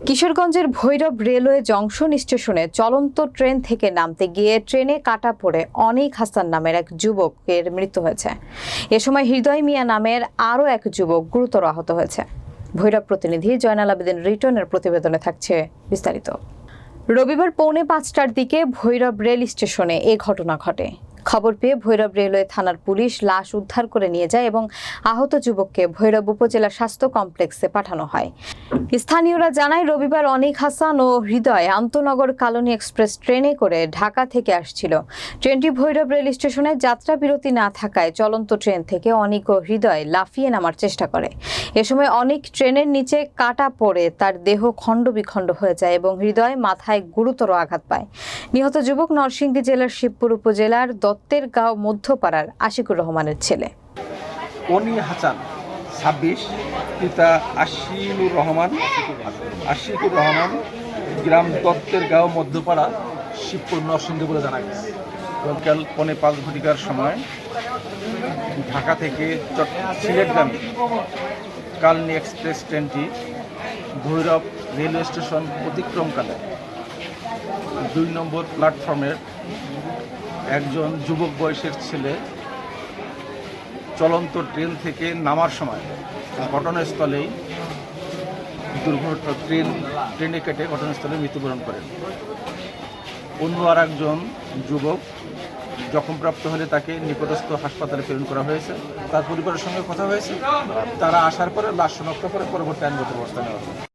কিশোরগঞ্জের Bhairab railway junction স্টেশনে চলন্ত ট্রেন থেকে নামতে গিয়ে ট্রেনে কাটা পড়ে অনেক হাসান নামের এক যুবকের মৃত্যু হয়েছে। এ সময় হৃদয় মিয়া নামের আরও এক যুবক গুরুতর আহত হয়েছে। ভৈরব প্রতিনিধি জয়নাল আবেদিন রিটনের প্রতিবেদনে থাকছে বিস্তারিত। রবিবার পৌনে পাঁচটার দিকে ভৈরব রেল স্টেশনে এ ঘটনা ঘটে। খবর পেয়ে ভৈরব রেলওয়ে থানার পুলিশ লাশ উদ্ধার করে নিয়ে যায় এবং আহত যুবককে ভৈরব উপজেলা স্বাস্থ্য কমপ্লেক্সে পাঠানো হয়। স্থানীয়রা জানায়, রবিবার অনিক হাসান ও হৃদয় আন্তনগর কালনী এক্সপ্রেস ট্রেনে করে ঢাকা থেকে আসছিল। ট্রেনটি ভৈরব রেল স্টেশনে যাত্রা বিরতি না থাকায় চলন্ত ট্রেন থেকে অনিক ও হৃদয় লাফিয়ে নামার চেষ্টা করে। এ সময় অনেক ট্রেনের নিচে কাটা পড়ে, তার দেহ খণ্ড বিখণ্ড হয়ে যায় এবং হৃদয় মাথায় গুরুতর আঘাত পায়। নিহত যুবক নরসিংদী জেলার শিবপুর উপজেলার দত্তের গাঁও মধ্যপাড়ার আশিকুর রহমানের ছেলে। অনি হাসান, ছাব্বিশ, পিতা আশিনুর রহমান, আশিকুর রহমান, গ্রাম দত্তের গাঁও মধ্যপাড়া, শিবপুর নরসিংদী বলে জানা গেছে। বিকাল পৌনে পাঁচ ঘটিকার সময় ঢাকা থেকে সিলেটগামী কালনি এক্সপ্রেস ট্রেনটি ভৈরব রেলওয়ে স্টেশন অতিক্রমকালে দুই নম্বর প্ল্যাটফর্মের একজন যুবক বয়সের ছেলে চলন্ত ট্রেন থেকে নামার সময় ঘটনাস্থলেই দুর্ঘটনা ট্রেন, ট্রেনে কেটে ঘটনাস্থলে মৃত্যুবরণ করেন। অন্য আর একজন যুবক জখমপ্রাপ্ত হলে তাকে নিকটস্থ হাসপাতালে প্রেরণ করা হয়েছে। তার পরিবারের সঙ্গে কথা হয়েছে। তারা আসার পরে লাশ শনাক্ত করে পরবর্তী আইনগত ব্যবস্থা নেওয়া হবে